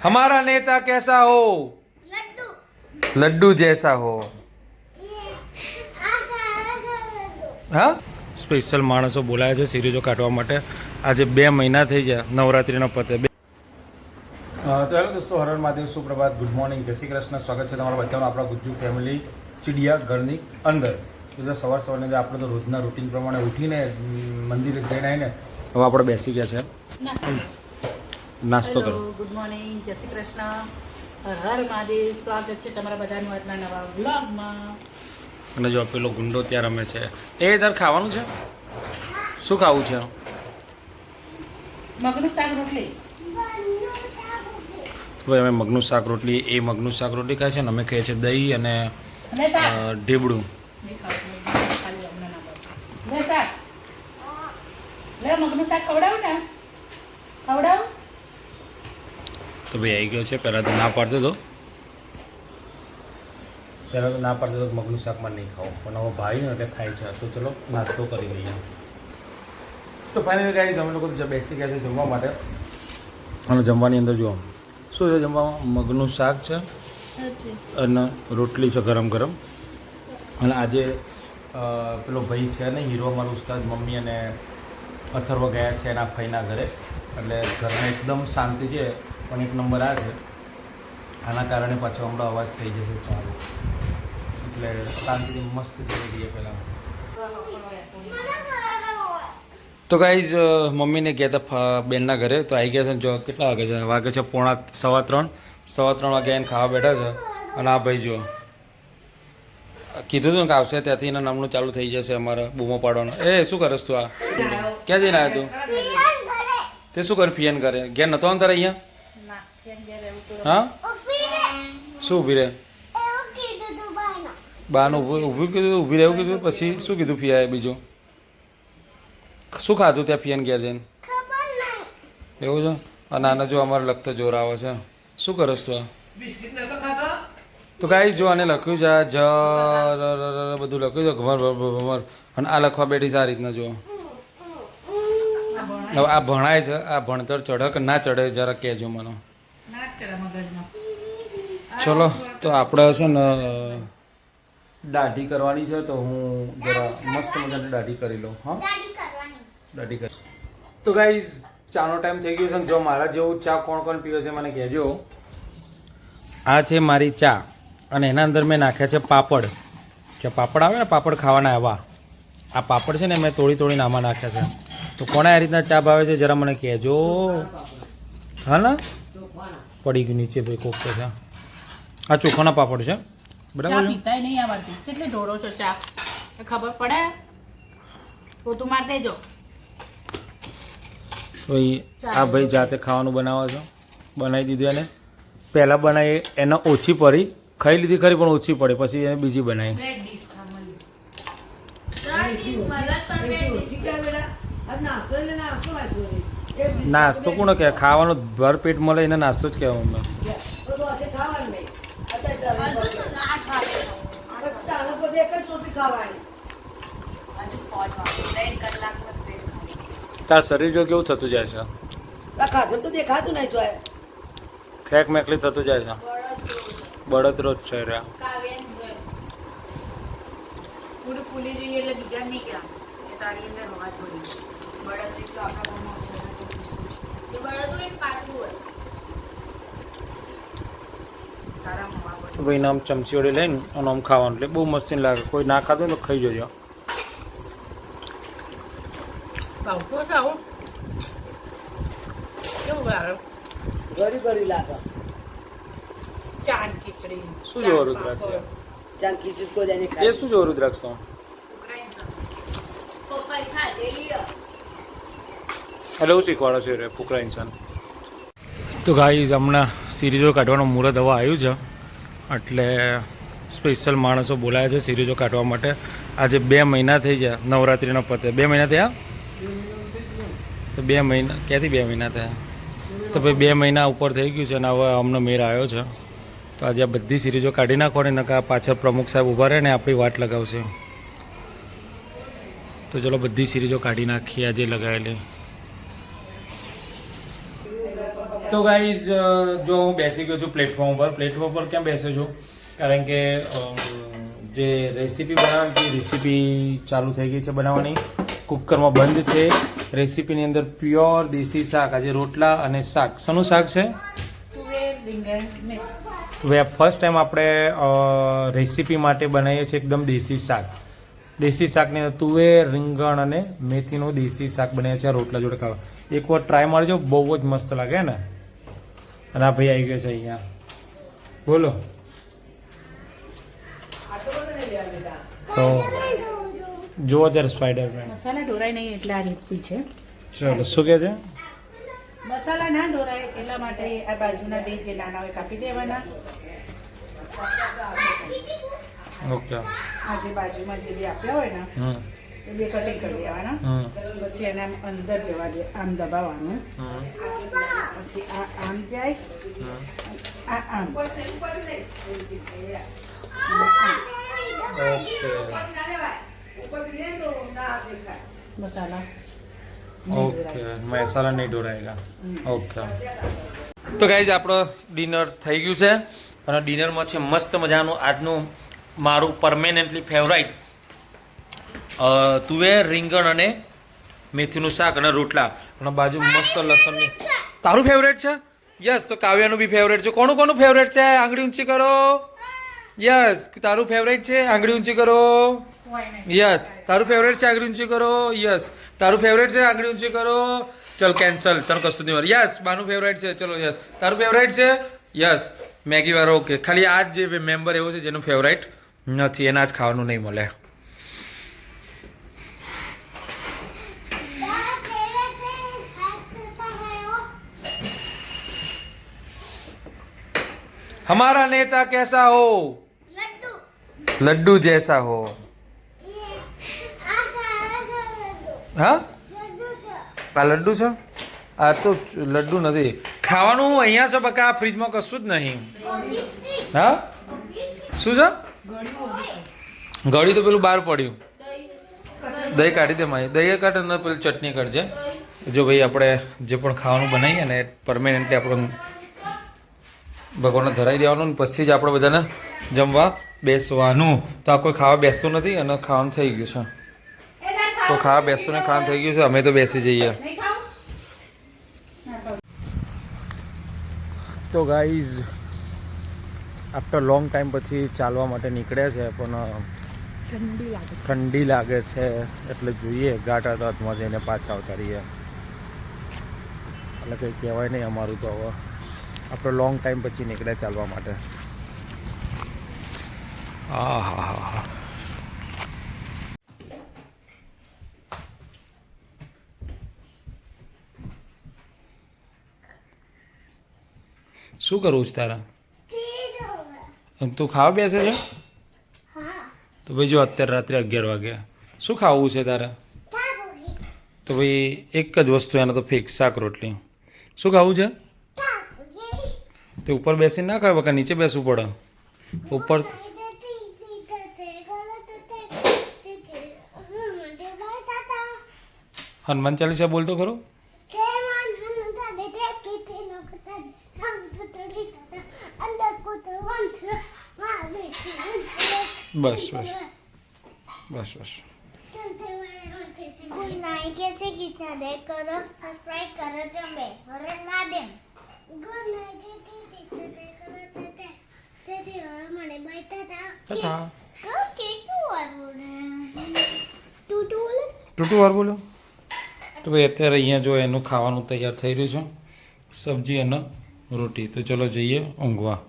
हमारा नेता कैसा हो लड्डू लड्डू जैसा हो હા સ્પેશિયલ માણસો બોલાયા છે સિરીઝો કાઢવા માટે આજે બે મહિના થઈ ગયા નવરાત્રિના પતે બે તો હેલો દોસ્તો હરણ મહાદેવ સુપ્રભાત ગુડ મોર્નિંગ જય શ્રી કૃષ્ણ સ્વાગત છે તમારા બધાનું આપણા ગુજ્જુ ફેમિલી ચીડિયા ઘરની અંદર તો સવાર સવારની અંદર આપણે તો રોજના રૂટીન પ્રમાણે ઉઠીને અમ, મંદિરે જઈને આવીને હવે આપણે બેસી ગયા છે નાસ્તો કરો. ગુડ મોર્નિંગ જય શ્રી કૃષ્ણ. હર મહાદેવ. સ્વાગત છે તમારા બધાનું આજના નવા વ્લોગમાં. અને જો પેલો ગુંડો ત્યાં રમે છે. એ તાર ખાવાનું છે? શું ખાવું છે? મગનું શાક રોટલી. તો અમે મગનું શાક રોટલી એ મગનું શાક રોટલી ખાય છે ને અમે ખાઈએ છીએ દહીં અને ઢીબડું. મગનું શાક ખવડાવું ને ખવડાવું તો ભાઈ આવી ગયો છે. પહેલાં તો ના પાડતો હતો પહેલાં તો ના પાડતો હતો મગનું શાકમાં નહીં ખાવું. પણ હવે ભાઈ એટલે ખાય છે. તો ચલો નાસ્તો કરી લઈએ. તો ફાઇનલી ગાઈઝ અમે લોકો તો બેસી ગયા છે જમવા માટે. અને જમવાની અંદર જુઓ. શું છે જમવામાં? મગનું શાક છે અને રોટલી છે ગરમ ગરમ. અને આજે પેલો ભાઈ છે ને હીરો અમારો ઉસ્તાદ મમ્મી અને અથર્વ ગયા છે એના ફઈના ઘરે. એટલે ઘરમાં એકદમ શાંતિ છે. પણ એક નંબર આ છે. આના કારણે પાછો હમણાં અવાજ થઈ જશે ચાલુ એટલે શાંતિથી મસ્ત જઈ દઈએ પહેલાં. તો ગાઈઝ મમ્મીને ગયા હતા બેનના ઘરે. તો આવી ગયા છે ને જો કેટલા વાગે છે? વાગે છે પોણા સવા ત્રણ. સવા ત્રણ વાગે એને ખાવા બેઠા છે. અને આ ભાઈ જો કીધું હતું ને કે આવશે ત્યાંથી એના નામનું ચાલુ થઈ જશે અમારે બૂમો પાડવાનો. એ શું કરસ તું આ? ક્યાં જઈને આવ્યો તું? તે શું કરે ફિયન કરે ઘેર નહોતો અંતર તારે અહીંયા ના કેમ ઘેર રહેવું તો હા? શું ઊભી રહે? બાનું. ઊભું ઊભું કીધું ઊભી રહેવું કીધું પછી શું કીધું ફિયાએ બીજું? શું ખાધું ત્યાં ફિયાન ઘેર જઈને? એવું છે? અને આને જો અમારે લખતો જોર આવે છે. શું કરસ તું આ? તો કાંઈ જો આને લખ્યું છે આ જ બધું લખ્યું છે ઘમર ભર. અને આ લખવા બેઠી છે આ રીતના જો. આ ભણાય છે આ ભણતર ચઢક ના ચઢે જરા કહેજો મને. ચલો તો આપણે છે ને દાઢી કરવાની છે તો હું જરા મસ્ત મજાની દાઢી કરી લઉં હા? દાઢી કરી તો ગાઈઝ ચાનો ટાઈમ થઈ ગયો છે ને જો મારા જેવું ચા કોણ કોણ પીવે છે મને કહેજો. આ છે મારી ચા અને એના અંદર મેં નાખ્યા છે પાપડ. જે પાપડ આવે ને પાપડ ખાવાના આવા આ પાપડ છે ને મેં તોડી તોડીને આમાં નાખ્યા છે. તો કોણે આ રીતના ચા ભાવે છે જરા મને કહેજો. હા ને? પડી ગયું નીચે ભાઈ કોક તો છે. આ ચોખાના પાપડ છે. બરાબર છે? પીતાય નહીં આવડતી કેટલી ઢોરો છો ચા? ખબર પડે? પોતું માર દેજો. ભાઈ આ ભાઈ જાતે ખાવાનું બનાવો છો. બનાવી દીધું એને. પહેલાં બનાવી એને ઓછી પડી. ખાઈ લીધી ખરી પણ ઓછી પડી. પછી એને બીજી બનાવી. બે ડીશ ખા મળી. નાસ્તો કોણ કે? ખાવાનો ભરપેટ મળે, એને નાસ્તો જ કહેવાય અમે તાર શરીર જો કેવું થતું જાય છે? ખાધું તો દેખાતું નહીં જોઈએ ખેક મેકલી થતું જાય છે. બળતરો જ છે રહ્યા ફૂલી જોઈએ એટલે બીજા નહીં ક્યાં તારી અંદર હવા છોડી બળદરી તો આપણા તો ભાઈને આમ ચમચી વડે લઈને અને આમ ખાવાનું. એટલે બહુ મસ્તી લાગે. કોઈ ના હોય તો ખાઈ જજો. ચાન ખીચડી શું જોવા રુદ્રાક્ષ ખીચડી કોઈ એ શું જોવા રુદ્રાક્ષ તો? હું શીખવાડો છે ફુકરા ઇન્સાન. તો ગાઈઝ હમણાં સિરીઝો કાઢવાનું મુહૂર્ત હવે આવ્યું છે. એટલે સ્પેશિયલ માણસો બોલાયા છે સિરીઝો કાઢવા માટે. આજે બે મહિના થઈ ગયા નવરાત્રિના પતે. બે મહિના થયા? તો બે મહિના, ક્યાંથી બે મહિના થયા? તો ભાઈ બે મહિના ઉપર થઈ ગયું છે અને હવે અમને મેર આવ્યો છે. તો આજે આ બધી સિરીઝો કાઢી નાખો ને નકા પાછળ પ્રમુખ સાહેબ ઊભા રહે ને આપણી વાટ લગાવશે. તો ચલો બધી સિરીઝો કાઢી નાખીએ આજે લગાવેલી. તો ગાઈઝ જો હું બેસી ગયો છું પ્લેટફોર્મ પર પ્લેટફોર્મ પર કેમ બેસ્યો છું? કારણ કે જે રેસીપી બનાવવાની રેસીપી ચાલુ થઈ ગઈ છે બનાવવાની. કુકરમાં બંધ છે. રેસીપીની અંદર પ્યોર દેશી શાક, આજે રોટલા અને શાક. શાનું શાક છે? હવે ફર્સ્ટ ટાઈમ આપણે રેસીપી માટે બનાવીએ છીએ એકદમ દેશી શાક. દેશી શાકની તુવેર, રીંગણ અને મેથીનું દેશી શાક બનાવ્યા છે રોટલા જોડે ખાવા. એકવાર ટ્રાય મારજો, બહુ જ મસ્ત લાગે ને? અને આ ભાઈ આવી ગયો છે અહીંયા. બોલો. તો જુઓ ત્યારે સ્પાઈડરમેન મસાલા ઢોરાય નહીં એટલે આ રીતની છે. ચલો શું કહે છે? મસાલા ના ઢોરાય એટલા માટે આ બાજુના બે જે નાના હોય કાપી દેવાના. ઓકે. આ જે બાજુમાં જે બી આપ્યા હોય ને એ બે કટિંગ કરી દેવાના. પછી એને અંદર જવા દે આમ દબાવવાનું. પછી આ આમ જાય. આ આમ. મસાલા. ઓકે મસાલા નહીં ઢોળાયેગા ઓકે. તો ગાઈઝ આપણો ડિનર થઈ ગયું છે અને ડિનરમાં છે મસ્ત મજાનું આજનું મારું પરમેનન્ટલી ફેવરાઇટ તુવેર રીંગણ અને મેથીનું શાક અને રોટલા. અને બાજુ મસ્ત લસણની તારું ફેવરેટ છે? યસ તો કાવ્યાનું બી ફેવરેટ છે. કોનું કોનું ફેવરેટ છે? આંગળી ઊંચી કરો. યસ તારું ફેવરેટ છે? આંગળી ઊંચી કરો. યસ તારું ફેવરેટ છે? આંગળી ઊંચી કરો. યસ તારું ફેવરેટ છે? આંગળી ઊંચી કરો. ચલ કેન્સલ તને કશું નહીં યસ બાનું ફેવરેટ છે. ચલો યસ તારું ફેવરેટ છે? યસ મેગી વાળો ઓકે ખાલી આ જે મેમ્બર એવો છે જેનું ફેવરેટ નથી. એના જ ખાવાનું નહીં મળે. हमारा नेता कैसा हो લડ્ડુ लड्डू जैसा हो આ સારા છે લડ્ડુ હા લડ્ડુ છે આ લડ્ડુ છે આ તો ચ- લડ્ડુ નથી ખાવાનું અહીંયા છે બકા આ ફ્રીજમાં કશું જ નહીં ઓબીસી હા ઓબીસી શું છે ગળી તો પેલું બહાર પડ્યું દહીં કાઢી દે માય દહીં કાઢે ને પેલી ચટણી કાઢજે જો ભાઈ આપણે જે પણ ખાવાનું બનાવીએ ને પરમેનન્ટલી આપણે ભગવાનને ધરાવી દેવાનું ને પછી જ આપણે બધાને જમવા બેસવાનું. તો આ કોઈ ખાવા બેસતું નથી અને ખાવાનું થઈ ગયું છે. તો ખાવા બેસતું ને ખાવાનું થઈ ગયું છે અમે તો બેસી જઈએ. તો ગાઈઝ આફ્ટર લોંગ ટાઈમ પછી ચાલવા માટે નીકળ્યા છે પણ ઠંડી લાગે છે. એટલે જોઈએ ગાટા તો હાથમાં જઈને પાછા આવતા રહીએ. એટલે કંઈ કહેવાય નહીં અમારું તો હવે. આપણે લોંગ ટાઈમ પછી નીકળ્યા ચાલવા માટે. આ હા હા હા શું કરવું છે તારા? તું ખાવા બેસે છે? તો ભાઈ જો અત્યારે રાત્રે અગિયાર વાગ્યા શું ખાવું છે તારે? તો ભાઈ એક જ વસ્તુ એને તો ફિક્સ શાક રોટલી. શું ખાવું છે? તે ઉપર બેસી ના ખાય બકા નીચે બેસવું પડે. ઉપર હનુમાન ચાલીસા બોલતો ખરો. બસ બસ. બસ બસ. ગુડ નાઇટ કે છે કિચન દે કરો સબસ્ક્રાઇબ કરો જમે હરણ માદેમ ગુડ નાઇટ તથા ટૂટું વાર બોલો. તો ભાઈ અત્યારે અહીંયા જો એનું ખાવાનું તૈયાર થઈ રહ્યું છે સબ્જી અને રોટી. તો ચલો જઈએ ઊંઘવા.